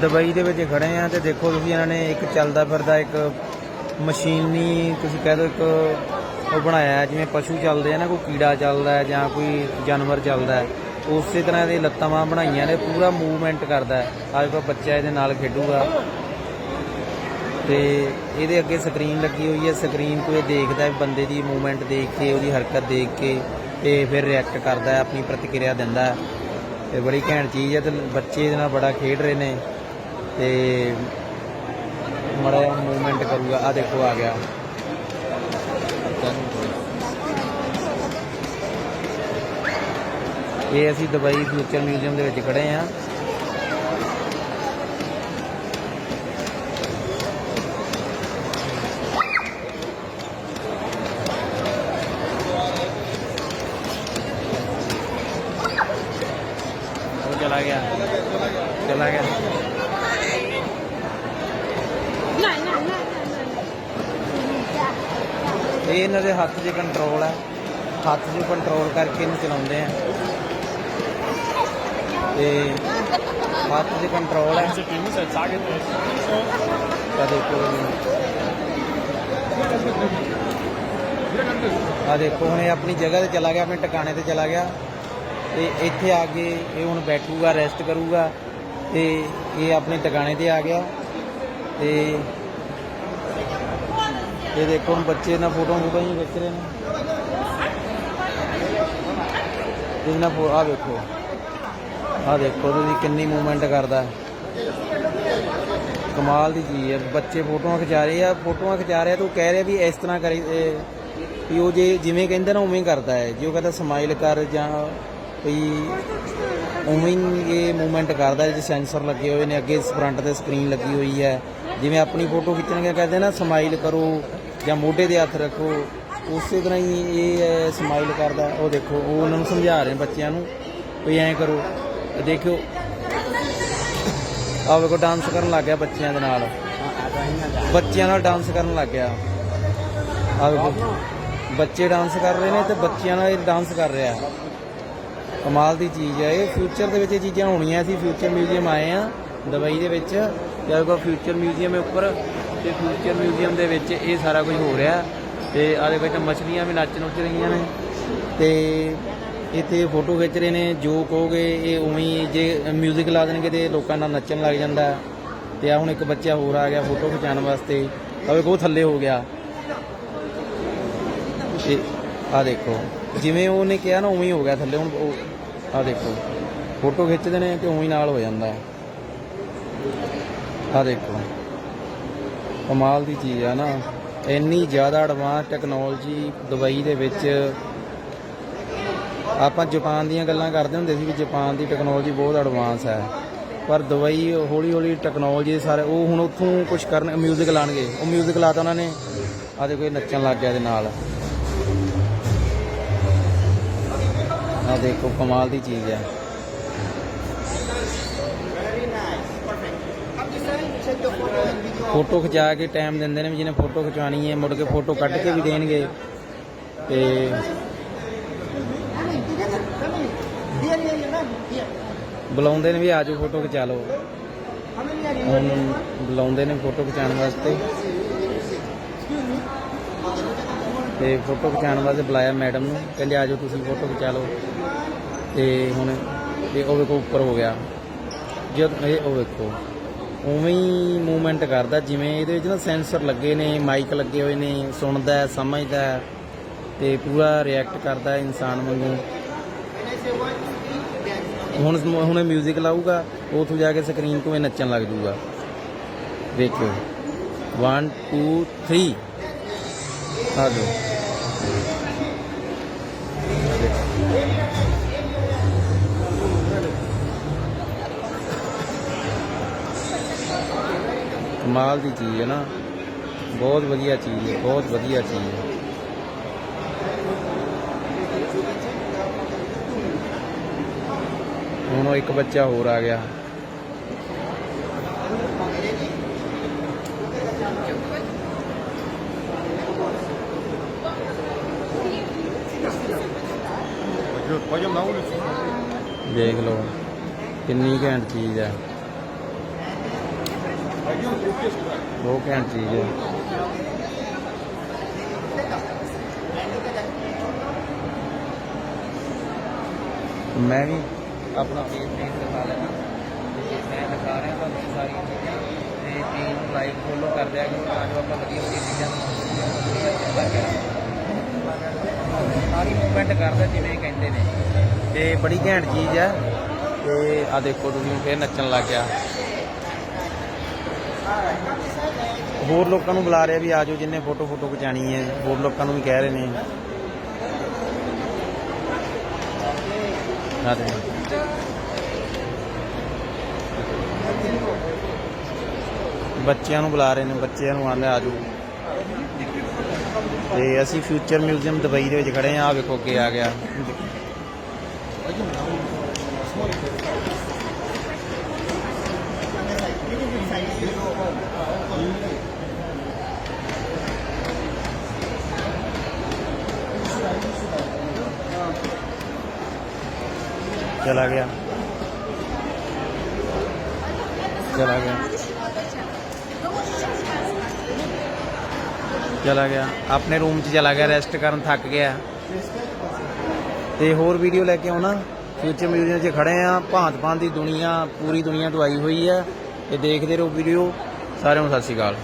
Dubai ਦੇ ਵਿੱਚ ਖੜੇ ਆ ਤੇ ਦੇਖੋ ਤੁਸੀਂ ਇਹਨਾਂ ਨੇ ਇੱਕ ਚੱਲਦਾ ਫਿਰਦਾ ਇੱਕ ਮਸ਼ੀਨੀ ਤੁਸੀਂ ਕਹਿ ਦਿਓ ਇੱਕ ਉਹ ਬਣਾਇਆ ਜਿਵੇਂ ਪਸ਼ੂ ਚੱਲਦੇ ਆ ਨਾ, ਕੋਈ ਕੀੜਾ ਚੱਲਦਾ ਹੈ ਜਾਂ ਕੋਈ ਜਾਨਵਰ ਚੱਲਦਾ ਹੈ, ਉਸੇ ਤਰ੍ਹਾਂ ਦੇ ਲੱਤਾਂ ਬਾਹਾਂ ਬਣਾਈਆਂ ਨੇ, ਪੂਰਾ ਮੂਵਮੈਂਟ ਕਰਦਾ ਹੈ। ਅੱਜ ਕੋ ਬੱਚਾ ਇਹਦੇ ਨਾਲ ਖੇਡੂਗਾ। ਤੇ ਇਹਦੇ ਅੱਗੇ ਸਕਰੀਨ ਲੱਗੀ ਹੋਈ ਹੈ। ਸਕਰੀਨ ਤੋਂ ਇਹ ਦੇਖਦਾ ਹੈ, ਬੰਦੇ ਦੀ ਮੂਵਮੈਂਟ ਦੇਖ ਕੇ, ਉਹਦੀ ਹਰਕਤ ਦੇਖ ਕੇ ਤੇ ਫਿਰ ਰਿਐਕਟ ਕਰਦਾ ਹੈ, ਆਪਣੀ ਪ੍ਰਤੀਕਿਰਿਆ ਦਿੰਦਾ ਹੈ। ਤੇ ਬੜੀ ਘੈਂਟ ਚੀਜ਼ ਹੈ ਤੇ ਬੱਚੇ ਇਹਦੇ ਨਾਲ ਬੜਾ ਖੇਡ ਰਹੇ ਨੇ ਤੇ ਮੜਾ ਮੂਵਮੈਂਟ ਕਰੂਗਾ। ਆ ਦੇਖੋ, ਆ ਗਿਆ। ਇਹ ਅਸੀਂ ਦੁਬਈ ਫਿਊਚਰ ਮਿਊਜ਼ੀਅਮ ਦੇ ਵਿੱਚ ਖੜੇ ਆ ਚਲਾ ਗਿਆ। ਚਲਾ ਗਿਆ। ਇਹ ਇਹਨਾਂ ਦੇ ਹੱਥ 'ਚ ਕੰਟਰੋਲ ਹੈ ਹੱਥ 'ਚ ਕੰਟਰੋਲ ਕਰਕੇ ਇਹਨੂੰ ਚਲਾਉਂਦੇ ਆ। ਤੇ ਹੱਥ 'ਚ ਕੰਟਰੋਲ ਹੈ ਤਾਂ ਦੇਖੋ ਆ ਦੇਖੋ ਹੁਣ ਇਹ ਆਪਣੀ ਜਗ੍ਹਾ ਤੇ ਚਲਾ ਗਿਆ ਆਪਣੇ ਟਿਕਾਣੇ ਤੇ ਚਲਾ ਗਿਆ। ਤੇ ਇੱਥੇ ਆ ਕੇ ਇਹ ਹੁਣ ਬੈਠੂਗਾ ਰੈਸਟ ਕਰੂਗਾ ਤੇ ਇਹ ਆਪਣੇ ਟਿਕਾਣੇ ਤੇ ਆ ਗਿਆ ਤੇ ਇਹ ਦੇਖੋ ਹੁਣ ਬੱਚੇ ਨਾਲ ਫੋਟੋ ਫੋਟੋਆਂ ਹੀ ਖਿੱਚ ਰਹੇ ਨੇ। ਇਹਦੇ ਨਾਲ ਫੋ- ਆਹ ਦੇਖੋ ਆਹ ਦੇਖੋ ਤੁਸੀਂ ਕਿੰਨੀ ਮੂਵਮੈਂਟ ਕਰਦਾ। ਕਮਾਲ ਦੀ ਚੀਜ਼ ਹੈ। ਬੱਚੇ ਫੋਟੋਆਂ ਖਿਚਾ ਰਹੇ ਆ, ਫੋਟੋਆਂ ਖਿਚਾ ਰਿਹਾ ਤਾਂ ਉਹ ਕਹਿ ਰਿਹਾ ਵੀ ਇਸ ਤਰ੍ਹਾਂ ਕਰੀ ਵੀ ਉਹ ਜੇ ਜਿਵੇਂ ਕਹਿੰਦਾ ਨਾ ਉਵੇਂ ਹੀ ਕਰਦਾ ਹੈ। ਜੇ ਉਹ ਕਹਿੰਦਾ ਸਮਾਈਲ ਕਰ ਜਾਂ ਕੋਈ ਉਵੇਂ ਹੀ ਇਹ ਮੂਵਮੈਂਟ ਕਰਦਾ ਜਿਹਦੇ ਸੈਂਸਰ ਲੱਗੇ ਹੋਏ ਨੇ, ਅੱਗੇ ਫਰੰਟ ਤੇ ਸਕਰੀਨ ਲੱਗੀ ਹੋਈ ਹੈ। ਜਿਵੇਂ ਆਪਣੀ ਫੋਟੋ ਖਿੱਚਣਗੇ ਕਹਿੰਦੇ ਨਾ ਸਮਾਈਲ ਕਰੋ ਜਾਂ ਮੋਢੇ ਤੇ ਹੱਥ ਰੱਖੋ। ਉਸੇ ਤਰ੍ਹਾਂ ਹੀ ਇਹ ਸਮਾਈਲ ਕਰਦਾ ਉਹ ਦੇਖੋ, ਉਹ ਉਹਨਾਂ ਨੂੰ ਸਮਝਾ ਰਹੇ ਬੱਚਿਆਂ ਨੂੰ ਵੀ ਐਂ ਕਰੋ। ਦੇਖਿਓ। ਆਹ ਵੇਖੋ ਡਾਂਸ ਕਰਨ ਲੱਗ ਗਿਆ ਬੱਚਿਆਂ ਦੇ ਨਾਲ। ਬੱਚਿਆਂ ਨਾਲ ਡਾਂਸ ਕਰਨ ਲੱਗ ਗਿਆ। ਆਹ ਵੇਖੋ। ਬੱਚੇ ਡਾਂਸ ਕਰ ਰਹੇ ਨੇ ਤੇ ਬੱਚਿਆਂ ਨਾਲ ਇਹ ਡਾਂਸ ਕਰ ਰਿਹਾ। ਕਮਾਲ ਦੀ ਚੀਜ਼ ਹੈ ਇਹ ਫਿਊਚਰ ਦੇ ਵਿੱਚ ਇਹ ਚੀਜ਼ਾਂ ਹੋਣੀਆਂ ਸੀ ਫਿਊਚਰ ਮਿਊਜ਼ੀਅਮ ਆਏ ਆ ਦੁਬਈ ਦੇ ਵਿੱਚ। ਜਦ ਕੋ ਫਿਊਚਰ ਮਿਊਜ਼ੀਅਮ ਹੈ ਉੱਪਰ, ਤੇ ਫਿਊਚਰ ਮਿਊਜ਼ੀਅਮ ਦੇ ਵਿੱਚ ਇਹ ਸਾਰਾ ਕੁਝ ਹੋ ਰਿਹਾ। ਤੇ ਆਹ ਦੇਖੋ, ਇੱਥੇ ਮਛਲੀਆਂ ਵੀ ਨੱਚ ਨੁੱਚ ਰਹੀਆਂ ਨੇ। ਤੇ ਇੱਥੇ ਫੋਟੋ ਖਿੱਚ ਰਹੇ ਨੇ, ਜੋ ਕਹੋਗੇ ਇਹ ਉਵੇਂ ਜੇ ਮਿਊਜ਼ਿਕ ਲਾ ਦੇਣਗੇ ਤੇ ਲੋਕਾਂ ਨਾਲ ਨੱਚਣ ਲੱਗ ਜਾਂਦਾ। ਹੈ। ਤੇ ਆ ਹੁਣ ਇੱਕ ਬੱਚਾ ਹੋਰ ਆ ਗਿਆ ਫੋਟੋ ਖਿਚਾਉਣ ਵਾਸਤੇ। ਆ ਵੇਖੋ ਥੱਲੇ ਹੋ ਗਿਆ। ਤੇ ਆ ਦੇਖੋ। ਜਿਵੇਂ ਉਹਨੇ ਕਿਹਾ ਨਾ ਉਵੇਂ ਹੀ ਹੋ ਗਿਆ ਥੱਲੇ ਹੁਣ ਉਹ ਆ ਦੇਖੋ ਫੋਟੋ ਖਿੱਚਦੇ ਨੇ ਤੇ ਉਵੇਂ ਹੀ ਨਾਲ ਹੋ ਜਾਂਦਾ ਆ ਦੇਖੋ ਕਮਾਲ ਦੀ ਚੀਜ਼ ਆ ਨਾ ਇੰਨੀ ਜ਼ਿਆਦਾ ਐਡਵਾਂਸ ਟੈਕਨੋਲੋਜੀ ਦੁਬਈ ਦੇ ਵਿੱਚ ਆਪਾਂ ਜਾਪਾਨ ਦੀਆਂ ਗੱਲਾਂ ਕਰਦੇ ਹੁੰਦੇ ਸੀ ਵੀ ਜਾਪਾਨ ਦੀ ਟੈਕਨੋਲੋਜੀ ਬਹੁਤ ਐਡਵਾਂਸ ਹੈ ਪਰ ਦੁਬਈ ਹੌਲੀ ਹੌਲੀ ਟੈਕਨੋਲੋਜੀ ਸਾਰੇ ਉਹ ਹੁਣ ਉੱਥੋਂ ਕੁਝ ਕਰਨ 뮤직 ਲਾਣਗੇ ਉਹ 뮤직 ਲਾਤਾ ਉਹਨਾਂ ਨੇ ਆ ਦੇਖੋ ਇਹ ਨੱਚਣ ਲੱਗ ਗਿਆ ਇਹਦੇ ਨਾਲ ਆ ਦੇਖੋ, ਕਮਾਲ ਦੀ ਚੀਜ਼ ਹੈ ਫੋਟੋ ਖਿਚਾ ਕੇ ਟਾਈਮ ਦਿੰਦੇ ਨੇ ਵੀ ਜਿਹਨੇ ਫੋਟੋ ਖਿਚਵਾਣੀ ਹੈ, ਮੁੜ ਕੇ ਫੋਟੋ ਕੱਢ ਕੇ ਵੀ ਦੇਣਗੇ। ਤੇ ਬੁਲਾਉਂਦੇ ਨੇ ਵੀ ਆਜੋ ਫੋਟੋ ਖਿਚਾ ਲਓ। ਬੁਲਾਉਂਦੇ ਨੇ ਫੋਟੋ ਖਿਚਾਉਣ ਵਾਸਤੇ। ਤੇ ਫੋਟੋ ਖਿਚਾਉਣ ਵਾਸਤੇ ਬੁਲਾਇਆ ਮੈਡਮ ਨੂੰ। ਕਹਿੰਦੇ ਆਜੋ ਤੁਸੀਂ ਫੋਟੋ ਖਿਚਾ ਲਓ। ਤੇ ਹੁਣ ਇਹ ਉਹ ਵੇਖੋ, ਉੱਪਰ ਹੋ ਗਿਆ। ਜਦ ਇਹ ਉਹ ਵੇਖੋ, ਉਵੇਂ ਹੀ ਮੂਵਮੈਂਟ ਕਰਦਾ। ਜਿਵੇਂ ਇਹਦੇ ਵਿੱਚ ਨਾ ਸੈਂਸਰ ਲੱਗੇ ਨੇ ਮਾਈਕ ਲੱਗੇ ਹੋਏ ਨੇ, ਸੁਣਦਾ ਸਮਝਦਾ ਹੈ ਤੇ ਪੂਰਾ ਰਿਐਕਟ ਕਰਦਾ ਇਨਸਾਨ ਵਾਂਗੂ। ਹੁਣ ਹੁਣ ਇਹ 뮤직 ਲਾਊਗਾ, ਉਥੋਂ ਜਾ ਕੇ ਸਕਰੀਨ ਤੋਂ ਇਹ ਨੱਚਣ ਲੱਗ ਜੂਗਾ। ਦੇਖਿਓ 1 2 3 ਆ ਜਾਓ। ਕਮਾਲ ਦੀ ਚੀਜ਼ ਹੈ ਨਾ। ਬਹੁਤ ਵਧੀਆ ਚੀਜ਼ ਹੈ, ਬਹੁਤ ਵਧੀਆ ਚੀਜ਼ ਹੈ। ਹੁਣ ਇੱਕ ਬੱਚਾ ਹੋਰ ਆ ਗਿਆ। ਦੇਖ ਲਓ, ਕਿੰਨੀ ਘੈਂਟ ਚੀਜ਼ ਹੈ ਬਹੁਤ ਘੈਂਟ ਚੀਜ਼ ਹੈ ਮੈਂ ਵੀ ਆਪਣਾ ਪੇਜ ਦਿਖਾ ਲੈਣਾ ਤੇ ਜਿਸ ਤਰ੍ਹਾਂ ਦਿਖਾ ਰਿਹਾ ਤੁਹਾਨੂੰ ਸਾਰੀਆਂ ਚੀਜ਼ਾਂ ਤੇ ਪੇਜ ਲਾਈਕ ਫੋਲੋ ਕਰਦੇ ਦਿਆ ਕਿ ਤਾਂ ਜੋ ਆਪਾਂ ਵਧੀਆ ਵਧੀਆ ਚੀਜ਼ਾਂ ਨੂੰ ਬਾਕੀ ਸਾਰੀ ਮੂਵਮੈਂਟ ਕਰਦਾ ਜਿਵੇਂ ਕਹਿੰਦੇ ਨੇ। ਤੇ ਬੜੀ ਘੈਂਟ ਚੀਜ਼ ਹੈ ਤੇ ਆ ਦੇਖੋ ਤੁਸੀਂ ਫੇਰ ਨੱਚਣ ਲੱਗ ਗਿਆ। ਹੋਰ ਲੋਕਾਂ ਨੂੰ ਬੁਲਾ ਰਿਹਾ ਵੀ ਆਜੋ, ਜਿੰਨੇ ਫੋਟੋ ਫੋਟੋ ਖਿਚਾਣੀ ਹੈ, ਹੋਰ ਲੋਕਾਂ ਨੂੰ ਵੀ ਕਹਿ ਰਹੇ ਨੇ। ਆ ਦੇ ਬੱਚਿਆਂ ਨੂੰ ਬੁਲਾ ਰਹੇ ਨੇ, ਬੱਚਿਆਂ ਨੂੰ ਆਂਦੇ ਆਜੋ। ਤੇ ਅਸੀਂ ਫਿਊਚਰ ਮਿਊਜ਼ੀਅਮ ਦੁਬਈ ਦੇ ਵਿੱਚ ਖੜੇ ਆ ਆ ਵੇਖੋ ਅੱਗੇ ਆ ਗਿਆ चला गया चला गया ਚਲਾ ਗਿਆ। ਆਪਣੇ ਰੂਮ 'ਚ ਚਲਾ ਗਿਆ ਰੈਸਟ ਕਰਨ ਥੱਕ ਗਿਆ। ਤੇ ਹੋਰ ਵੀਡੀਓ ਲੈ ਕੇ ਆਉਣਾ। ਫਿਊਚਰ ਮਿਊਜ਼ੀਅਮ 'ਚ ਖੜੇ ਆ। ਭਾਂਤ ਭਾਂਤ ਦੀ ਦੁਨੀਆ, ਪੂਰੀ ਦੁਨੀਆ ਤੋਂ ਆਈ ਹੋਈ ਹੈ ਤੇ ਦੇਖਦੇ ਰਹੋ ਵੀਡੀਓ ਸਾਰਿਆਂ ਨੂੰ ਸਤਿ ਸ਼੍ਰੀ ਅਕਾਲ।